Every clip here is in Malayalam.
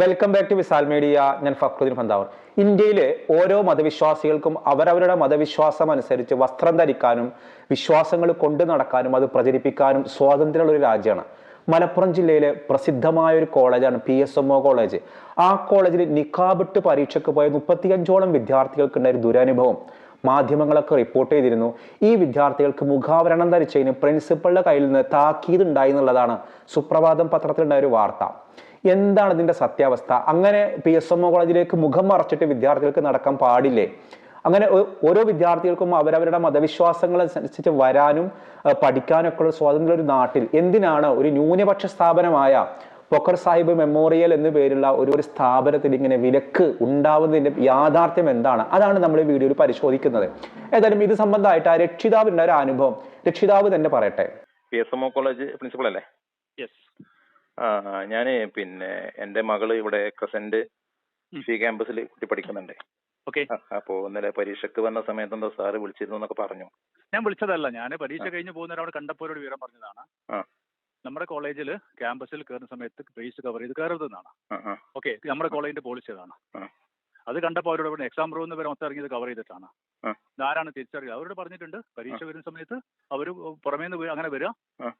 Welcome back to Visal media ഞാൻ ഫക്രുദ്ദീൻ ഫന്താവർ ഇന്ത്യയിലെ ഓരോ മതവിശ്വാസികൾക്കും അവരവരുടെ മതവിശ്വാസം അനുസരിച്ച് വസ്ത്രം ധരിക്കാനും വിശ്വാസങ്ങൾ കൊണ്ടു നടക്കാനും അത് പ്രചരിപ്പിക്കാനും സ്വാതന്ത്ര്യമുള്ള ഒരു രാജ്യമാണ്. മലപ്പുറം ജില്ലയിലെ പ്രസിദ്ധമായ ഒരു കോളേജാണ് P S M O college. ആ കോളേജിൽ നിക്കാബിട്ട് പരീക്ഷയ്ക്ക് പോയ മുപ്പത്തിയഞ്ചോളം വിദ്യാർത്ഥികൾക്കുണ്ടായ ഒരു ദുരനുഭവം മാധ്യമങ്ങളൊക്കെ റിപ്പോർട്ട് ചെയ്തിരുന്നു. ഈ വിദ്യാർത്ഥികൾക്ക് മുഖാവരണം ധരിച്ചതിന് പ്രിൻസിപ്പളുടെ കയ്യിൽ നിന്ന് താക്കീത് ഉണ്ടായി എന്നുള്ളതാണ് സുപ്രഭാതം പത്രത്തിലുണ്ടായ ഒരു വാർത്ത. എന്താണ് ഇതിന്റെ സത്യാവസ്ഥ? അങ്ങനെ പി എസ് എം ഒ കോളേജിലേക്ക് മുഖം മറച്ചിട്ട് വിദ്യാർത്ഥികൾക്ക് നടക്കാൻ പാടില്ലേ? അങ്ങനെ ഓരോ വിദ്യാർത്ഥികൾക്കും അവരവരുടെ മതവിശ്വാസങ്ങൾ അനുസരിച്ച് വരാനും അഹ് പഠിക്കാനും ഒക്കെ ഉള്ള സ്വാതന്ത്ര്യം ഒരു നാട്ടിൽ. എന്തിനാണ്? ഒരു ന്യൂനപക്ഷ സ്ഥാപനമായ പൊക്കർ സാഹിബ് മെമ്മോറിയൽ എന്നു പേരുള്ള ഒരു ഒരു സ്ഥാപനത്തിൽ ഇങ്ങനെ വിലക്ക് ഉണ്ടാവുന്നതിന്റെ യാഥാർത്ഥ്യം എന്താണ്? അതാണ് നമ്മൾ ഈ വീഡിയോയിൽ പരിശോധിക്കുന്നത്. ഏതായാലും ഇത് സംബന്ധമായിട്ട് ആ രക്ഷിതാവിന്റെ ഒരു അനുഭവം. രക്ഷിതാവ് തന്നെ പറയട്ടെ. P S M O college principal അല്ലേ യെസ് ആ ഞാൻ പിന്നെ എന്റെ മകൾ ഇവിടെ ക്രസന്റ്. സി ക്യാമ്പസിൽ കുട്ടി പഠിക്കുന്നുണ്ട്. ഓക്കെ. അപ്പോ ഇന്നലെ പരീക്ഷക്ക് വന്ന സമയത്ത് എന്തോ സാറ് വിളിച്ചിരുന്നു എന്നൊക്കെ പറഞ്ഞു. ഞാൻ വിളിച്ചതല്ല ഞാൻ പരീക്ഷ കഴിഞ്ഞ് പോകുന്നവരെ അവിടെ കണ്ടപ്പോൾ ഒരു വിവരം പറഞ്ഞതാണ്. നമ്മുടെ കോളേജിൽ ക്യാമ്പസിൽ കയറുന്ന സമയത്ത് ഫേസ് കവർ ചെയ്ത് കയറരുതെന്നാണ്. ഓക്കെ നമ്മുടെ കോളേജിന്റെ പോളിസി അതാണ് അത് കണ്ടപ്പോൾ അവരോട് പറഞ്ഞു എക്സാം റൂമിൽ വരെ മൊത്തം ഇറങ്ങിയത് കവർ ചെയ്തിട്ടാണ്. ആ. ഇതാരാണ് തിരിച്ചറിയുക? അവരോട് പറഞ്ഞിട്ടുണ്ട് പരീക്ഷ വരുന്ന സമയത്ത് അവർ പുറമേ നിന്ന് അങ്ങനെ വരിക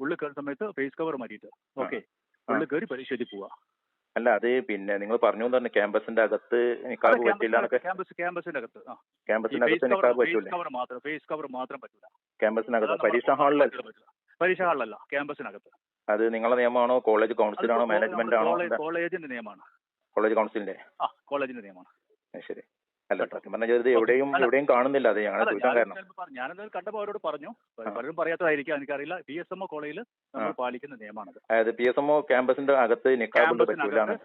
ഉള്ളിൽ കയറുന്ന സമയത്ത് ഫേസ് കവർ മാറ്റിയിട്ട്. ഓക്കെ. ഉള്ളിൽ കയറി പരിശോധി പോവുക അല്ല അത് പിന്നെ നിങ്ങൾ പറഞ്ഞു തന്നെ ക്യാമ്പസിന്റെ അകത്ത് നിക്കാബ് പറ്റില്ല ക്യാമ്പസ് ക്യാമ്പസിന്റെ അകത്ത് ക്യാമ്പസിന്റെ അകത്ത് നിക്കാബ് ഫേസ് കവർ മാത്രം ഫേസ് കവർ മാത്രം പറ്റില്ല ക്യാമ്പസിനകത്ത് പരീക്ഷ ഹാളിൽ. പരീക്ഷ ഹാളിലല്ല ക്യാമ്പസിനകത്ത് അത് നിങ്ങളെ നിയമമാണോ? കോളേജ് കൗൺസിൽ ആണോ മാനേജ്മെന്റ് ആണോ കോളേജ് കോളേജിന്റെ നിയമമാണ്. കോളേജ് കൗൺസിലിന്റെ? ആ കോളേജിന്റെ നിയമമാണ്. ശരി. അല്ല സത്യം പറഞ്ഞാൽ ഇത് എവിടെയും. എവിടെയും കാണുന്നില്ല. അത് ഞങ്ങളെ ചോദിക്കാൻ കാരണം. ഞാനെന്തായാലും കണ്ടപ്പോൾ അവരോട് പറഞ്ഞു. പലരും പറയാത്തതായിരിക്കാം. എനിക്കറിയില്ല. പി എസ് എം ഒ കോളേജിൽ നമ്മൾ. പാലിക്കുന്ന നിയമമാണത്. അതായത് പി എസ് എം ഒ ക്യാമ്പസിന്റെ അകത്ത് നിക്കാബ് പറ്റൂലാണ്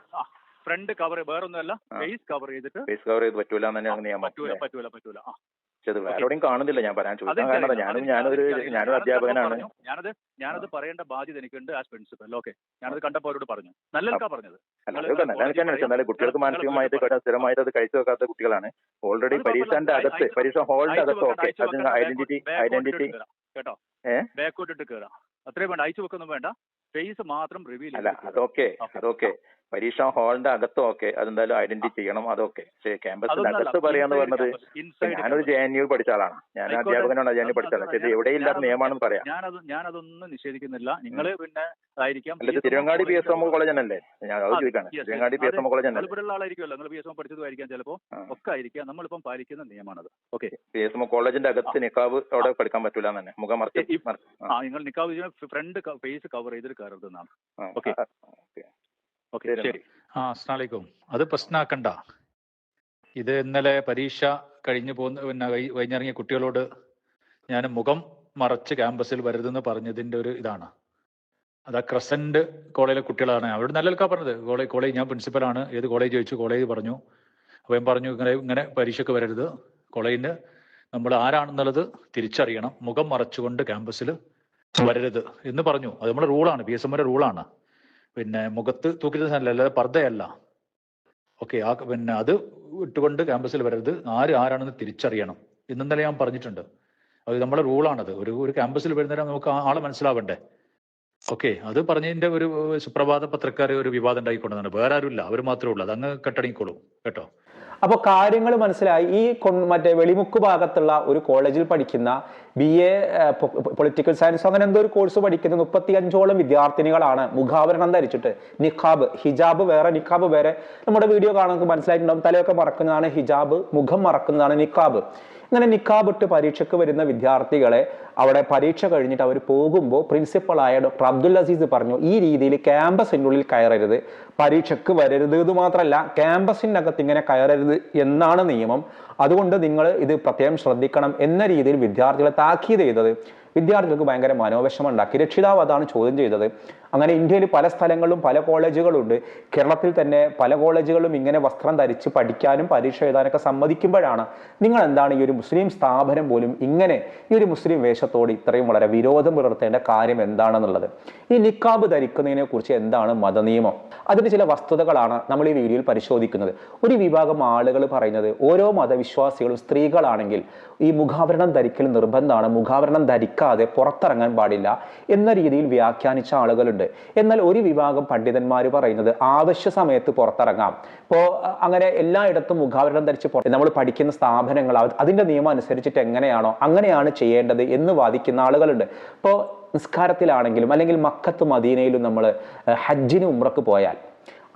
ഫ്രണ്ട് കവർ വേറൊന്നുമല്ല. ഫേസ് കവർ ചെയ്തിട്ട് ഫേസ് കവർ ചെയ്ത് പറ്റൂല പറ്റൂല പറ്റൂല. പറ്റൂല ആ പക്ഷെ വേറെ എവിടെയും കാണുന്നില്ല ഞാൻ പറയാൻ അതെനിക്കറിയില്ല. ഞാനും ഞാനൊരു. ഞാനൊരു അധ്യാപകനാണ്. ഞാനത് ഞാനത് പറയേണ്ട ബാധ്യത എനിക്കുണ്ട് ആസ് പ്രിൻസിപ്പൽ ഓക്കെ. ഞാനത് കണ്ടപ്പോൾ അവരോട് പറഞ്ഞു. നല്ല പറഞ്ഞത് എന്നാലും കുട്ടികൾക്ക് മാനസികമായിട്ട് സ്ഥിരമായിട്ട് അത് കഴിച്ചു വെക്കാത്ത കുട്ടികളാണ്. ഓൾറെഡി പരീക്ഷന്റെ. അകത്ത് പരീക്ഷ ഹോളിന്റെ അകത്ത് ഓക്കെ ഐഡന്റിറ്റി ഐഡന്റിറ്റി കേട്ടോ? ബാക്കോട്ട് ഇട്ട് കയറാം അത്രയും വേണ്ട. അയച്ചു വെക്കൊന്നും വേണ്ട. ഫേസ് മാത്രം റിവീൽ അല്ല അതൊക്കെ. അതൊക്കെ. പരീക്ഷ ഹാളിന്റെ അകത്തും ഒക്കെ അതെന്തായാലും ഐഡന്റിറ്റി ചെയ്യണം അതൊക്കെ. പക്ഷേ ക്യാമ്പസിന്റെ അകത്ത് പറയാന്ന് പറഞ്ഞത് ഞാനൊരു ജെ എൻ യു പഠിച്ച ആളാണ്. ഞാൻ. അധ്യാപകനാണ് ജെ എൻ യു പഠിച്ച ആളാണ് പക്ഷേ എവിടെയില്ലാത്ത നിയമമാണെന്ന് പറയാം. ഞാനത് ഞാനതൊന്നും നിഷേധിക്കുന്നില്ല. നിങ്ങൾ പിന്നെ ആയിരിക്കാം അല്ല Tirurangadi P S M college തന്നെയല്ലേ? ഞാൻ അത് ചോദിക്കാണ്. Tirurangadi P S M college ഇവിടെയുള്ള ആളായിരിക്കുമല്ലോ. നിങ്ങൾ പി എസ് എം പഠിച്ചതുമായിരിക്കാം ചിലപ്പോൾ. ഒക്കെ ആയിരിക്കാം. നമ്മളിപ്പം പാലിക്കുന്ന നിയമമാണത്. ഓക്കെ പി എസ് എം കോളേജിന്റെ അകത്ത് നിക്കാവ് അവിടെ പഠിക്കാൻ പറ്റൂല തന്നെ. മുഖം മറിച്ച് ആ, നിങ്ങൾ നിക്കാവ് ഫ്രണ്ട് ഫേസ് കവർ ചെയ്തിട്ട് കയറരുതെന്നാണ്. ഓക്കെ. ഓക്കെ ശരി. ആ അസ്സലാമലൈക്കും. അത് പ്രശ്നമാക്കണ്ട ഇത് ഇന്നലെ പരീക്ഷ കഴിഞ്ഞു പോകുന്ന പിന്നെ കഴി- കഴിഞ്ഞിറങ്ങിയ കുട്ടികളോട് ഞാൻ മുഖം മറച്ച് ക്യാമ്പസിൽ വരരുതെന്ന് പറഞ്ഞതിന്റെ ഒരു ഇതാണ്. അത് ആ ക്രസന്റ് കോളേജിലെ കുട്ടികളാണ്. അവരോട് നല്ല പറഞ്ഞത്. കോളേജ് കോളേജ് ഞാൻ പ്രിൻസിപ്പലാണ്. ഏത് കോളേജ് ചോദിച്ചു കോളേജ് പറഞ്ഞു. അപ്പം പറഞ്ഞു ഇങ്ങനെ ഇങ്ങനെ പരീക്ഷയ്ക്ക് വരരുത്. കോളേജിന് നമ്മൾ ആരാണെന്നുള്ളത് തിരിച്ചറിയണം. മുഖം മറച്ചുകൊണ്ട് ക്യാമ്പസിൽ വരരുത് എന്ന് പറഞ്ഞു. അത് നമ്മുടെ റൂളാണ് പി എസ് എമ്മിന്റെ റൂളാണ് പിന്നെ മുഖത്ത് തൂക്കിയിരുന്ന സാധനമല്ല അല്ലാതെ പർദ്ദയല്ല. ഓക്കെ ആ പിന്നെ അത് ഇട്ടുകൊണ്ട് ക്യാമ്പസിൽ വരരുത്. ആര് ആരാണെന്ന് തിരിച്ചറിയണം. ഇന്നലെ ഞാൻ പറഞ്ഞിട്ടുണ്ട്. അത് നമ്മുടെ റൂളാണത്. ഒരു ഒരു ക്യാമ്പസിൽ വരുന്നേരം നമുക്ക് ആളെ മനസ്സിലാവണ്ടേ? ഓക്കെ അത് പറഞ്ഞതിന്റെ ഒരു സുപ്രഭാത പത്രക്കാർ ഒരു വിവാദം ഉണ്ടായിക്കൊണ്ടതാണ് വേറെ ആരുമില്ല. അവർ മാത്രമേ ഉള്ളൂ. അത് അങ്ങ് കെട്ടടങ്ങിക്കോളൂ. കേട്ടോ? അപ്പൊ കാര്യങ്ങൾ മനസ്സിലായി. ഈ മറ്റേ വെളിമുക്ക് ഭാഗത്തുള്ള ഒരു കോളേജിൽ പഠിക്കുന്ന ബി എ പൊളിറ്റിക്കൽ സയൻസ് അങ്ങനെ എന്തോ ഒരു കോഴ്സ് പഠിക്കുന്ന മുപ്പത്തി അഞ്ചോളം വിദ്യാർത്ഥിനികളാണ് മുഖാവരണം ധരിച്ചിട്ട്. നിഖാബ് ഹിജാബ് വേറെ നിഖാബ് വേറെ. നമ്മുടെ വീഡിയോ കാണുന്നത് മനസ്സിലായിട്ടുണ്ടാവും. തലയൊക്കെ മറക്കുന്നതാണ് ഹിജാബ് മുഖം മറക്കുന്നതാണ് നിഖാബ്. ഇങ്ങനെ നിക്കാബ് ഇട്ട് പരീക്ഷയ്ക്ക് വരുന്ന വിദ്യാർത്ഥികളെ അവിടെ പരീക്ഷ കഴിഞ്ഞിട്ട് അവർ പോകുമ്പോൾ പ്രിൻസിപ്പളായ ഡോക്ടർ അബ്ദുൽ അസീസ് പറഞ്ഞു ഈ രീതിയിൽ ക്യാമ്പസിന്റെ ഉള്ളിൽ കയറരുത്. പരീക്ഷയ്ക്ക് വരരുത് ഇത് മാത്രമല്ല ക്യാമ്പസിനകത്ത് ഇങ്ങനെ കയറരുത് എന്നാണ് നിയമം. അതുകൊണ്ട് നിങ്ങൾ ഇത് പ്രത്യേകം ശ്രദ്ധിക്കണം എന്ന രീതിയിൽ വിദ്യാർത്ഥികളെ താക്കീത് ചെയ്തത് വിദ്യാർത്ഥികൾക്ക് ഭയങ്കര മനോവിഷമം ഉണ്ടാക്കി രക്ഷിതാവ് അതാണ് ചോദ്യം ചെയ്തത്. അങ്ങനെ ഇന്ത്യയിൽ പല സ്ഥലങ്ങളിലും പല കോളേജുകളുണ്ട്. കേരളത്തിൽ തന്നെ പല കോളേജുകളും ഇങ്ങനെ വസ്ത്രം ധരിച്ച് പഠിക്കാനും പരീക്ഷ എഴുതാനൊക്കെ സമ്മതിക്കുമ്പോഴാണ് നിങ്ങൾ എന്താണ് ഈ ഒരു മുസ്ലിം സ്ഥാപനം പോലും ഇങ്ങനെ ഈ ഒരു മുസ്ലിം വേഷത്തോട് ഇത്രയും വളരെ വിരോധം പുലർത്തേണ്ട കാര്യം എന്താണെന്നുള്ളത്? ഈ നിക്കാബ് ധരിക്കുന്നതിനെ കുറിച്ച് എന്താണ് മതനിയമം? അതിന് ചില വസ്തുതകളാണ് നമ്മൾ ഈ വീഡിയോയിൽ പരിശോധിക്കുന്നത്. ഒരു വിഭാഗം ആളുകൾ പറയുന്നത് ഓരോ മതവിശ്വാസികളും സ്ത്രീകളാണെങ്കിൽ ഈ മുഖാവരണം ധരിക്കൽ നിർബന്ധമാണ്. മുഖാവരണം ധരിക്കാതെ മറക്കാതെ പുറത്തിറങ്ങാൻ പാടില്ല എന്ന രീതിയിൽ വ്യാഖ്യാനിച്ച ആളുകളുണ്ട്. എന്നാൽ ഒരു വിഭാഗം പണ്ഡിതന്മാർ പറയുന്നത് ആവശ്യ സമയത്ത് പുറത്തിറങ്ങാം. ഇപ്പോൾ അങ്ങനെ എല്ലായിടത്തും മുഖാവരണം ധരിച്ച് നമ്മൾ പഠിക്കുന്ന സ്ഥാപനങ്ങൾ അതിന്റെ നിയമം അനുസരിച്ചിട്ട് എങ്ങനെയാണോ അങ്ങനെയാണ് ചെയ്യേണ്ടത് എന്ന് വാദിക്കുന്ന ആളുകളുണ്ട്. ഇപ്പോൾ നിസ്കാരത്തിലാണെങ്കിലും അല്ലെങ്കിൽ മക്കത്ത് മദീനയിലും നമ്മൾ ഹജ്ജിന് ഉമ്രക്ക് പോയാൽ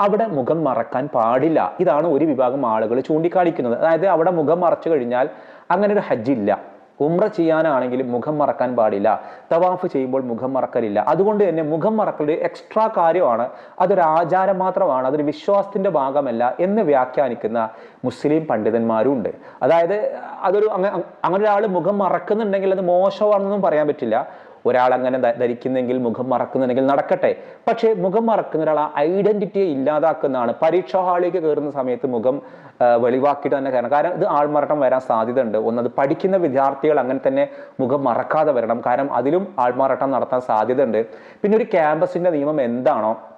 അവിടെ മുഖം മറക്കാൻ പാടില്ല. ഇതാണ് ഒരു വിഭാഗം ആളുകൾ ചൂണ്ടിക്കാണിക്കുന്നത്. അതായത് അവിടെ മുഖം മറച്ചു കഴിഞ്ഞാൽ അങ്ങനെ ഒരു ഹജ്ജില്ല ഉമ്ര ചെയ്യാനാണെങ്കിലും മുഖം മറക്കാൻ പാടില്ല. തവാഫ് ചെയ്യുമ്പോൾ മുഖം മറക്കലില്ല. അതുകൊണ്ട് തന്നെ മുഖം മറക്കൽ എക്സ്ട്രാ കാര്യമാണ്. അതൊരു ആചാരം മാത്രമാണ്. അതൊരു വിശ്വാസത്തിന്റെ ഭാഗമല്ല എന്ന് വ്യാഖ്യാനിക്കുന്ന മുസ്ലിം പണ്ഡിതന്മാരും ഉണ്ട് അതായത് അതൊരു അങ്ങ- അങ്ങനെ ഒരാൾ മുഖം മറക്കുന്നുണ്ടെങ്കിൽ അത് മോശമാണെന്നൊന്നും പറയാൻ പറ്റില്ല. ഒരാൾ അങ്ങനെ ധരിക്കുന്നെങ്കിൽ മുഖം മറക്കുന്നുണ്ടെങ്കിൽ നടക്കട്ടെ. പക്ഷേ മുഖം മറക്കുന്ന ഒരാൾ ഐഡന്റിറ്റിയെ ഇല്ലാതാക്കുന്നതാണ്. പരീക്ഷാ ഹാളിലേക്ക് കയറുന്ന സമയത്ത് മുഖം ആ, വെളിവാക്കിയിട്ട് തന്നെ കയറണം. കാരണം ഇത് ആൾമാറാട്ടം വരാൻ സാധ്യതയുണ്ട്. ഒന്നത് പഠിക്കുന്ന വിദ്യാർത്ഥികൾ അങ്ങനെ തന്നെ മുഖം മറക്കാതെ വരണം. കാരണം അതിലും ആൾമാറാട്ടം നടത്താൻ സാധ്യതയുണ്ട്. പിന്നെ ഒരു ക്യാമ്പസിന്റെ നിയമം എന്താണോ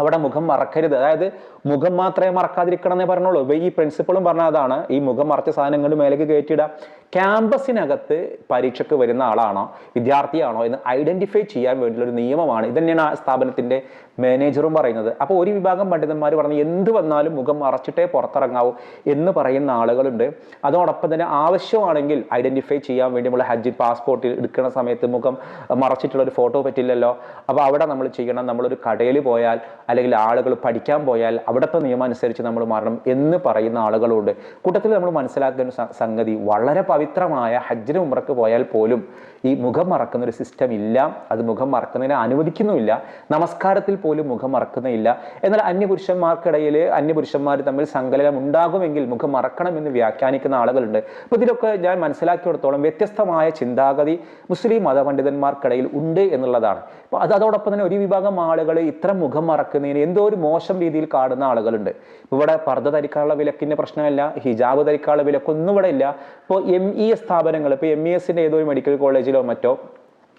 അവിടെ മുഖം മറക്കരുത്. അതായത് മുഖം മാത്രമേ മറക്കാതിരിക്കണം എന്നേ പറഞ്ഞോളൂ ഇപ്പൊ ഈ പ്രിൻസിപ്പളും പറഞ്ഞ അതാണ്. ഈ മുഖം മറച്ച സാധനങ്ങൾ മേലേക്ക് കയറ്റിയിടുക. ക്യാമ്പസിനകത്ത് പരീക്ഷയ്ക്ക് വരുന്ന ആളാണോ? വിദ്യാർത്ഥിയാണോ? എന്ന് ഐഡന്റിഫൈ ചെയ്യാൻ വേണ്ടിയുള്ള ഒരു നിയമമാണ്. ഇത് തന്നെയാണ് ആ സ്ഥാപനത്തിന്റെ മാനേജറും പറയുന്നത്. അപ്പോൾ ഒരു വിഭാഗം പണ്ഡിതന്മാർ പറഞ്ഞു എന്ത് വന്നാലും മുഖം മറച്ചിട്ടേ പുറത്തിറങ്ങാവൂ എന്ന് പറയുന്ന ആളുകളുണ്ട്. അതോടൊപ്പം തന്നെ ആവശ്യമാണെങ്കിൽ ഐഡന്റിഫൈ ചെയ്യാൻ വേണ്ടി നമ്മൾ ഹജ്ജ് പാസ്പോർട്ടിൽ എടുക്കുന്ന സമയത്ത് മുഖം മറച്ചിട്ടുള്ള ഒരു ഫോട്ടോ പറ്റില്ലല്ലോ. അപ്പോൾ അവിടെ നമ്മൾ ചെയ്യണം. നമ്മളൊരു കടയിൽ പോയാൽ അല്ലെങ്കിൽ ആളുകൾ പഠിക്കാൻ പോയാൽ അവിടുത്തെ നിയമം അനുസരിച്ച് നമ്മൾ മാറണം എന്ന് പറയുന്ന ആളുകളുണ്ട്. കൂട്ടത്തിൽ നമ്മൾ മനസ്സിലാക്കുന്ന സംഗതി വളരെ പവിത്രമായ ഹജ്ജിന് ഉമ്രക്ക് പോയാൽ പോലും ഈ മുഖം മറക്കുന്ന ഒരു സിസ്റ്റം ഇല്ല. അത് മുഖം മറക്കുന്നതിനെ അനുവദിക്കുന്നുമില്ല. നമസ്കാരത്തിൽ പോലും മുഖം മറക്കുന്നില്ല. എന്നാൽ അന്യപുരുഷന്മാർക്കിടയിൽ അന്യപുരുഷന്മാർ തമ്മിൽ സങ്കലനം ഉണ്ടാകുമെങ്കിൽ മുഖം മറക്കണമെന്ന് വ്യാഖ്യാനിക്കുന്ന ആളുകളുണ്ട്. അപ്പൊ ഇതിലൊക്കെ ഞാൻ മനസ്സിലാക്കിയിടത്തോളം വ്യത്യസ്തമായ ചിന്താഗതി മുസ്ലിം മതപണ്ഡിതന്മാർക്കിടയിൽ ഉണ്ട് എന്നുള്ളതാണ്. അപ്പൊ അത് അതോടൊപ്പം തന്നെ ഒരു വിഭാഗം ആളുകൾ ഇത്തരം മുഖം മറക്കുന്നതിന് എന്തോ ഒരു മോശം രീതിയിൽ കാണുന്ന ആളുകളുണ്ട്. ഇവിടെ പർദ്ദ ധരിക്കാനുള്ള വിലക്കിന്റെ പ്രശ്നമല്ല ഹിജാബ് ധരിക്കാനുള്ള വിലക്കൊന്നും ഇവിടെ ഇല്ല. ഇപ്പോൾ എം ഇ എസ് സ്ഥാപനങ്ങൾ ഇപ്പോൾ എം ഇ എസിന്റെ ഏതോ ഒരു മെഡിക്കൽ കോളേജിലോ മറ്റോ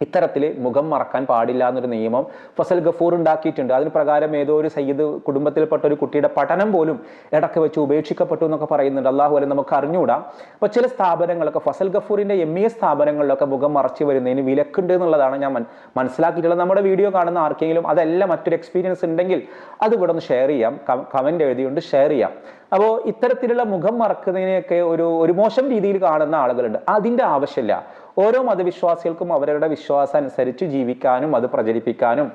ഇത്തരത്തിൽ മുഖം മറക്കാൻ പാടില്ല എന്നൊരു നിയമം ഫസൽ ഗഫൂർ ഉണ്ടാക്കിയിട്ടുണ്ട്. അതിന് പ്രകാരം ഏതോ ഒരു സയ്യിദ് കുടുംബത്തിൽപ്പെട്ട ഒരു കുട്ടിയുടെ പഠനം പോലും ഇടയ്ക്ക് വെച്ച് ഉപേക്ഷിക്കപ്പെട്ടു എന്നൊക്കെ പറയുന്നുണ്ട്. അള്ളാഹു അല്ലെ നമുക്ക് അറിഞ്ഞുകൂടാ. അപ്പൊ ചില സ്ഥാപനങ്ങളൊക്കെ ഫസൽ ഗഫൂറിന്റെ എം ഇ സ്ഥാപനങ്ങളിലൊക്കെ മുഖം മറച്ചു വരുന്നതിന് വിലക്കുണ്ട് എന്നുള്ളതാണ് ഞാൻ മനസ്സിലാക്കിയിട്ടുള്ളത്. നമ്മുടെ വീഡിയോ കാണുന്ന ആർക്കെങ്കിലും അതെല്ലാം മറ്റൊരു എക്സ്പീരിയൻസ് ഉണ്ടെങ്കിൽ അത് ഇവിടെ ഒന്ന് ഷെയർ ചെയ്യാം. കമന്റ് എഴുതിയുണ്ട് ഷെയർ ചെയ്യാം. അപ്പോൾ ഇത്തരത്തിലുള്ള മുഖം മറക്കുന്നതിനെയൊക്കെ ഒരു ഒരു മോശം രീതിയിൽ കാണുന്ന ആളുകളുണ്ട്. അതിന്റെ ആവശ്യമില്ല. ഓരോ മതവിശ്വാസികൾക്കും അവരുടെ വിശ്വാസം അനുസരിച്ച് ജീവിക്കാനും അത് പ്രചരിപ്പിക്കാനും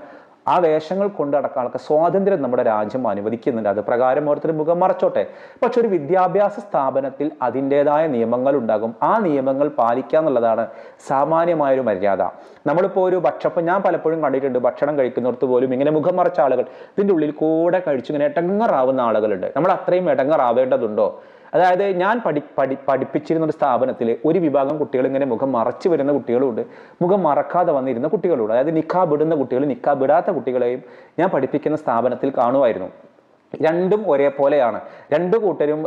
ആ വേഷങ്ങൾ കൊണ്ട് സ്വാതന്ത്ര്യം നമ്മുടെ രാജ്യം അനുവദിക്കുന്നുണ്ട്. അത് പ്രകാരം ഓരോരുത്തർ മുഖം മറച്ചോട്ടെ. പക്ഷെ ഒരു വിദ്യാഭ്യാസ സ്ഥാപനത്തിൽ അതിന്റെതായ നിയമങ്ങൾ ഉണ്ടാകും. ആ നിയമങ്ങൾ പാലിക്കുക എന്നുള്ളതാണ് സാമാന്യമായൊരു മര്യാദ. നമ്മളിപ്പോൾ ഒരു ഭക്ഷണം ഞാൻ പലപ്പോഴും കണ്ടിട്ടുണ്ട് ഭക്ഷണം കഴിക്കുന്നിടത്ത് പോലും ഇങ്ങനെ മുഖം മറച്ച ആളുകൾ ഇതിന്റെ ഉള്ളിൽ കൂടെ കഴിച്ചു ഇങ്ങനെ ആളുകളുണ്ട്. നമ്മൾ അത്രയും എടങ്ങറാവേണ്ടതുണ്ടോ അതായത് ഞാൻ പഠി പഠി പഠിപ്പിച്ചിരുന്ന ഒരു സ്ഥാപനത്തിൽ ഒരു വിഭാഗം കുട്ടികൾ ഇങ്ങനെ മുഖം മറച്ചു വരുന്ന കുട്ടികളുണ്ട്. മുഖം മറക്കാതെ വന്നിരുന്ന കുട്ടികളുണ്ട്. അതായത് നിക്കാബ് ഇടുന്ന കുട്ടികൾ നിക്കാബ് ഇടാത്ത കുട്ടികളെയും ഞാൻ പഠിപ്പിക്കുന്ന സ്ഥാപനത്തിൽ കാണുമായിരുന്നു. രണ്ടും ഒരേപോലെയാണ്. രണ്ടു കൂട്ടരും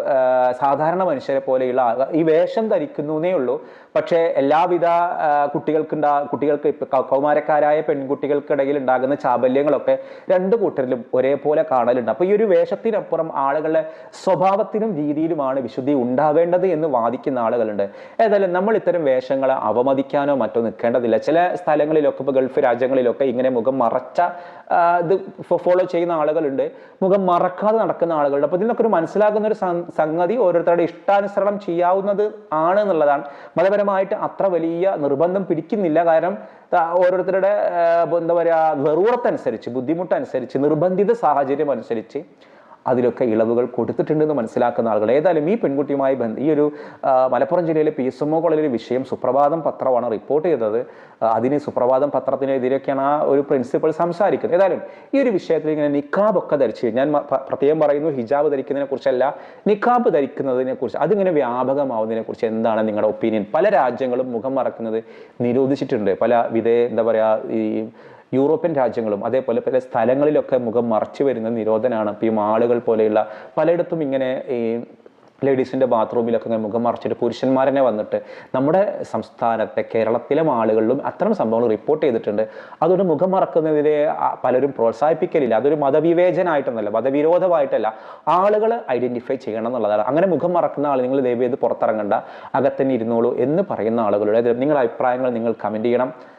സാധാരണ മനുഷ്യരെ പോലെയുള്ള ഈ വേഷം ധരിക്കുന്നേ ഉള്ളൂ. പക്ഷേ എല്ലാവിധ കുട്ടികൾക്കുണ്ടാ കുട്ടികൾക്ക് കൗമാരക്കാരായ പെൺകുട്ടികൾക്കിടയിൽ ഉണ്ടാകുന്ന ചാബല്യങ്ങളൊക്കെ രണ്ട് കൂട്ടരിലും ഒരേപോലെ കാണലുണ്ട്. അപ്പോൾ ഈ ഒരു വേഷത്തിനപ്പുറം ആളുകളുടെ സ്വഭാവത്തിനും രീതിയിലുമാണ് വിശുദ്ധി ഉണ്ടാവേണ്ടത് എന്ന് വാദിക്കുന്ന ആളുകളുണ്ട്. ഏതായാലും നമ്മൾ ഇത്തരം വേഷങ്ങളെ അവമതിക്കാനോ മറ്റോ നിൽക്കേണ്ടതില്ല. ചില സ്ഥലങ്ങളിലൊക്കെ ഇപ്പൊ ഗൾഫ് രാജ്യങ്ങളിലൊക്കെ ഇങ്ങനെ മുഖം മറച്ച ഇത് ഫോളോ ചെയ്യുന്ന ആളുകളുണ്ട്. മുഖം മറക്കാതെ നടക്കുന്ന ആളുകളുണ്ട്. അപ്പോൾ ഇതിനൊക്കെ ഒരു മനസ്സിലാക്കുന്ന ഒരു സംഗതി ഓരോരുത്തരുടെ ഇഷ്ടാനുസരണം ചെയ്യാവുന്നത് ആണ് എന്നുള്ളതാണ്. മതപരമായിട്ട് അത്ര വലിയ നിർബന്ധം പിടിക്കുന്നില്ല. കാരണം ഓരോരുത്തരുടെ എന്താ പറയുക ജറൂറത്തനുസരിച്ച് ബുദ്ധിമുട്ടനുസരിച്ച് നിർബന്ധിത സാഹചര്യം അനുസരിച്ച് അതിലൊക്കെ ഇളവുകൾ കൊടുത്തിട്ടുണ്ടെന്ന് മനസ്സിലാക്കുന്ന ആളുകൾ. ഏതായാലും ഈ പെൺകുട്ടിയുമായി ബന്ധ ഈ ഒരു മലപ്പുറം ജില്ലയിലെ പി എസ് എം കോളേജിലെ വിഷയം സുപ്രഭാതം പത്രമാണ് റിപ്പോർട്ട് ചെയ്തത്. അതിന് സുപ്രഭാതം പത്രത്തിനെതിരെയൊക്കെയാണ് ആ ഒരു പ്രിൻസിപ്പൾ സംസാരിക്കുന്നത്. ഏതായാലും ഈ ഒരു വിഷയത്തിൽ ഇങ്ങനെ നിക്കാബൊക്കെ ധരിച്ച് ഞാൻ പ്രത്യേകം പറയുന്നു ഹിജാബ് ധരിക്കുന്നതിനെ കുറിച്ചല്ല നിക്കാബ് ധരിക്കുന്നതിനെ കുറിച്ച് അതിങ്ങനെ വ്യാപകമാവുന്നതിനെ കുറിച്ച് എന്താണ് നിങ്ങളുടെ ഒപ്പീനിയൻ? പല രാജ്യങ്ങളും മുഖം മറക്കുന്നത് നിരോധിച്ചിട്ടുണ്ട്. പല വിധേ എന്താ പറയുക ഈ യൂറോപ്യൻ രാജ്യങ്ങളും അതേപോലെ പല സ്ഥലങ്ങളിലൊക്കെ മുഖം മറച്ചു വരുന്ന നിരോധനമാണ് ഇപ്പം ഈ മാളുകൾ പോലെയുള്ള പലയിടത്തും ഇങ്ങനെ ഈ ലേഡീസിന്റെ ബാത്റൂമിലൊക്കെ മുഖം മറച്ചിട്ട് പുരുഷന്മാരനെ വന്നിട്ട് നമ്മുടെ സംസ്ഥാനത്തെ കേരളത്തിലെ ആളുകളിലും അത്തരം സംഭവങ്ങൾ റിപ്പോർട്ട് ചെയ്തിട്ടുണ്ട്. അതുകൊണ്ട് മുഖം മറക്കുന്നതിനെ പലരും പ്രോത്സാഹിപ്പിക്കലില്ല. അതൊരു മതവിവേചനായിട്ടൊന്നല്ല മതവിരോധമായിട്ടല്ല. ആളുകൾ ഐഡന്റിഫൈ ചെയ്യണം എന്നുള്ളതാണ്. അങ്ങനെ മുഖം മറക്കുന്ന ആൾ നിങ്ങൾ ദയവ് ചെയ്ത് പുറത്തിറങ്ങണ്ട. അകത്തന്നെ ഇരുന്നോളൂ എന്ന് പറയുന്ന ആളുകളുടെ നിങ്ങളുടെ അഭിപ്രായങ്ങൾ നിങ്ങൾ കമന്റ് ചെയ്യണം.